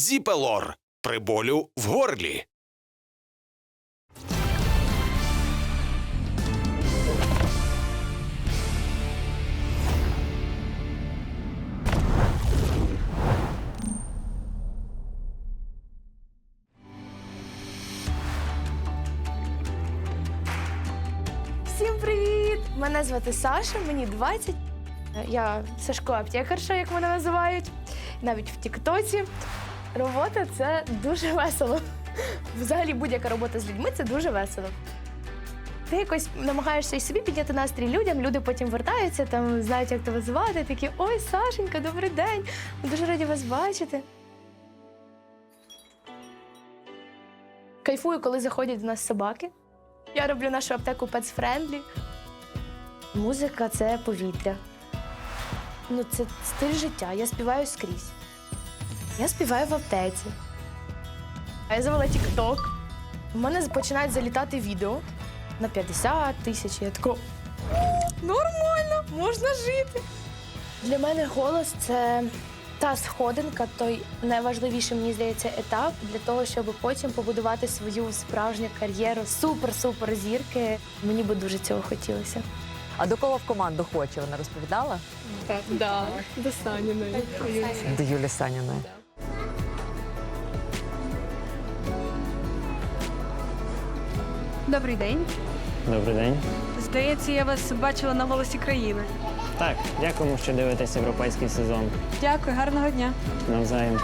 Зіпелор при болю в горлі. Всім привіт! Мене звати Саша, мені 20. Я Сашко аптекарша, як мене називають, навіть в Тіктоці. Робота це дуже весело. Взагалі будь-яка робота з людьми це дуже весело. Ти якось намагаєшся і собі підняти настрій людям, люди потім вертаються, там знають, як тебе звати, такі ой, Сашенька, добрий день! Ми дуже раді вас бачити. Кайфую, коли заходять до нас собаки. Я роблю нашу аптеку Pets Friendly. Музика це повітря. Ну, це стиль життя. Я співаю скрізь. Я співаю в аптеці. А я завела TikTok. У мене починають залітати відео на 50 тисяч. Я тако нормально, можна жити. Для мене голос це та сходинка, той найважливіший, мені здається, етап для того, щоб потім побудувати свою справжню кар'єру супер-супер зірки. Мені би дуже цього хотілося. А до кого в команду хоче? Вона розповідала? Так, да, до Саніної. До Юлі Саніної. Добрий день. Добрий день. Здається, я вас бачила на голосі країни. Так, дякуємо, що дивитесь європейський сезон. Дякую, гарного дня. Навзаєм.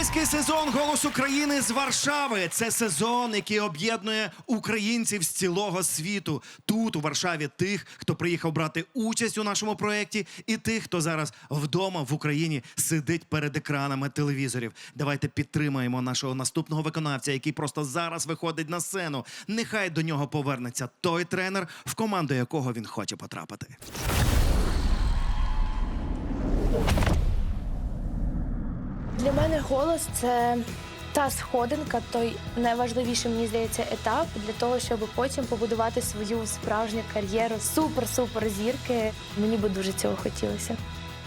Європейський сезон Голос України з Варшави. Це сезон, який об'єднує українців з цілого світу. Тут, у Варшаві, тих, хто приїхав брати участь у нашому проєкті, і тих, хто зараз вдома в Україні сидить перед екранами телевізорів. Давайте підтримаємо нашого наступного виконавця, який просто зараз виходить на сцену. Нехай до нього повернеться той тренер, в команду якого він хоче потрапити. Для мене голос це та сходинка, той найважливіший, мені здається, етап для того, щоб потім побудувати свою справжню кар'єру супер-супер зірки. Мені би дуже цього хотілося.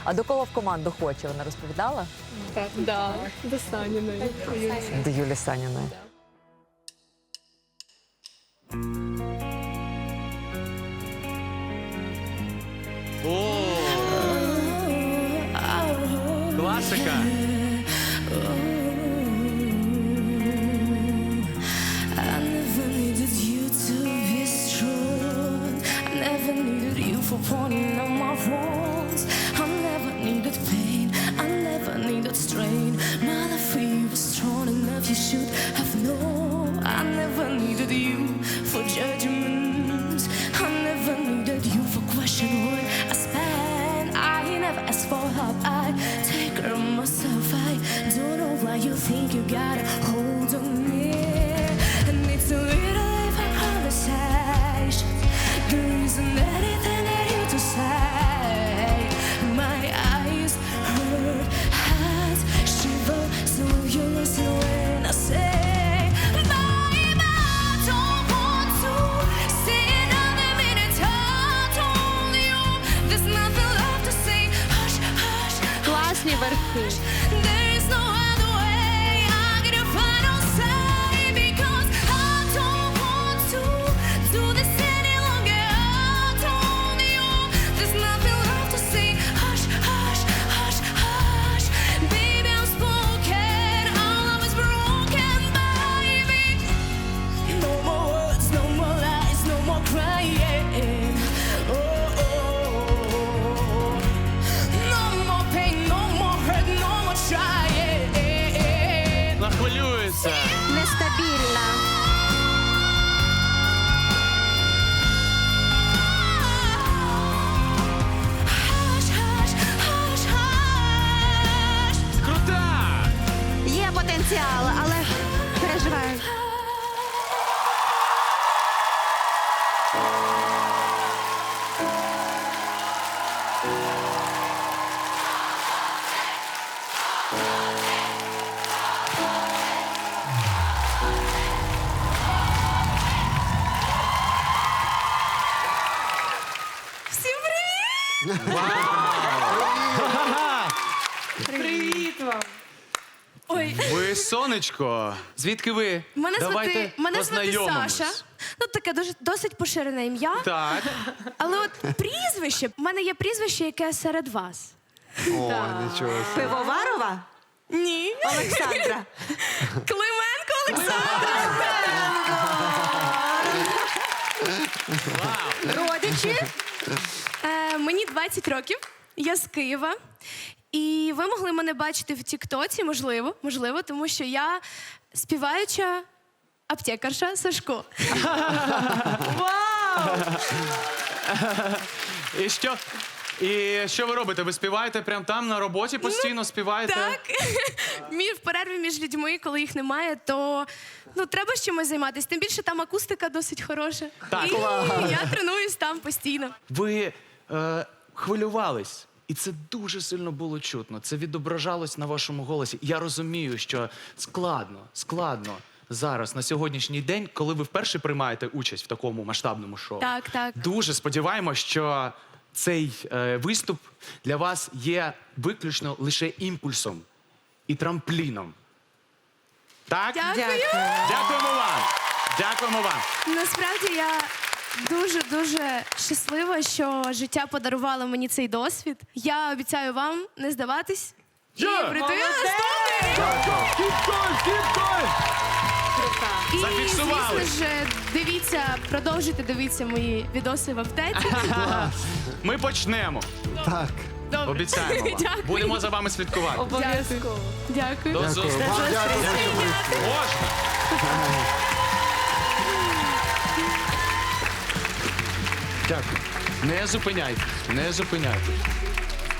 А до кого в команду хоче? Вона розповідала? Так, да, до Саніної. До Юлі Саніної. Thank. time. Ой, Ви сонечко. Звідки ви? мене Давайте звати, мене звати познайомимось. Саша. Ну, таке дуже досить поширене ім'я. Так. Але от прізвище, в мене є прізвище, яке серед вас. Пивоварова? Ні. Олександра. Клименко Олександр. Родичі? Е, мені 20 років, я з Києва. І ви могли мене бачити в Тіктоці, можливо, можливо, тому що я співаюча аптекарша Сашко. І що? І що ви робите? Ви співаєте прямо там на роботі постійно співаєте? Так. Мі- в перерві між людьми, коли їх немає, то ну, треба з чимось займатися. Тим більше там акустика досить хороша. Так. І я тренуюсь там постійно. Ви е, хвилювались. І це дуже сильно було чутно. Це відображалось на вашому голосі. Я розумію, що складно, складно зараз, на сьогоднішній день, коли ви вперше приймаєте участь в такому масштабному шоу. Так, так. Дуже сподіваємося, що цей е, виступ для вас є виключно лише імпульсом і трампліном. Так? Дякую. Дякуємо вам. Дякуємо вам. Насправді я дуже дуже щаслива, що життя подарувало мені цей досвід. Я обіцяю вам не здаватись. І прийти на наступний. І, Зафіксували. звісно ж, дивіться, продовжуйте дивитися мої відоси в аптеці. Ми почнемо. Добре. Обіцяємо вам. Дякую. Будемо за вами слідкувати. Обов'язково. Дякую. До зустрічі. Можна. Дякую. Не зупиняйте, не зупиняйте.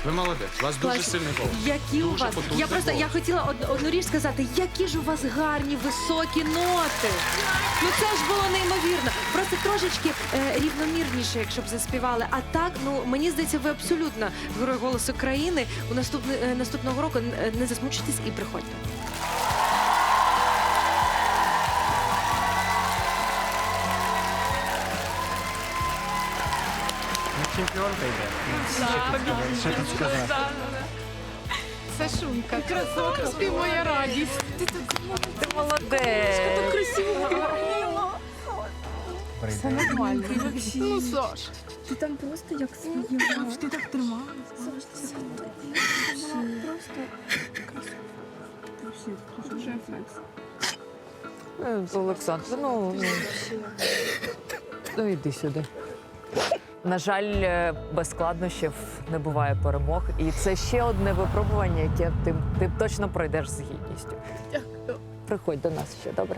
Ви молодець, у вас дуже сильний голос. Які у Дуже вас? потужний Я просто я голос. хотіла од- одну річ сказати, які ж у вас гарні високі ноти. Ну це ж було неймовірно. Просто трошечки е, рівномірніше, якщо б заспівали. А так, ну мені здається, ви абсолютно герой голосу країни. У наступне е, наступного року е, не засмучуйтесь і приходьте. Чемпіонка йде. Сашунка, красотка, ти моя радість. Ти так Ти молодець. красиво. Все нормально. Ну, Саш. Ти там просто як сподівався. Ти так трималася. Е, Олександр, ну, ну. ну іди сюди. На жаль, е, без складнощів не буває перемог. І це ще одне випробування, яке ти, ти точно пройдеш з гідністю. Приходь до нас ще, добре?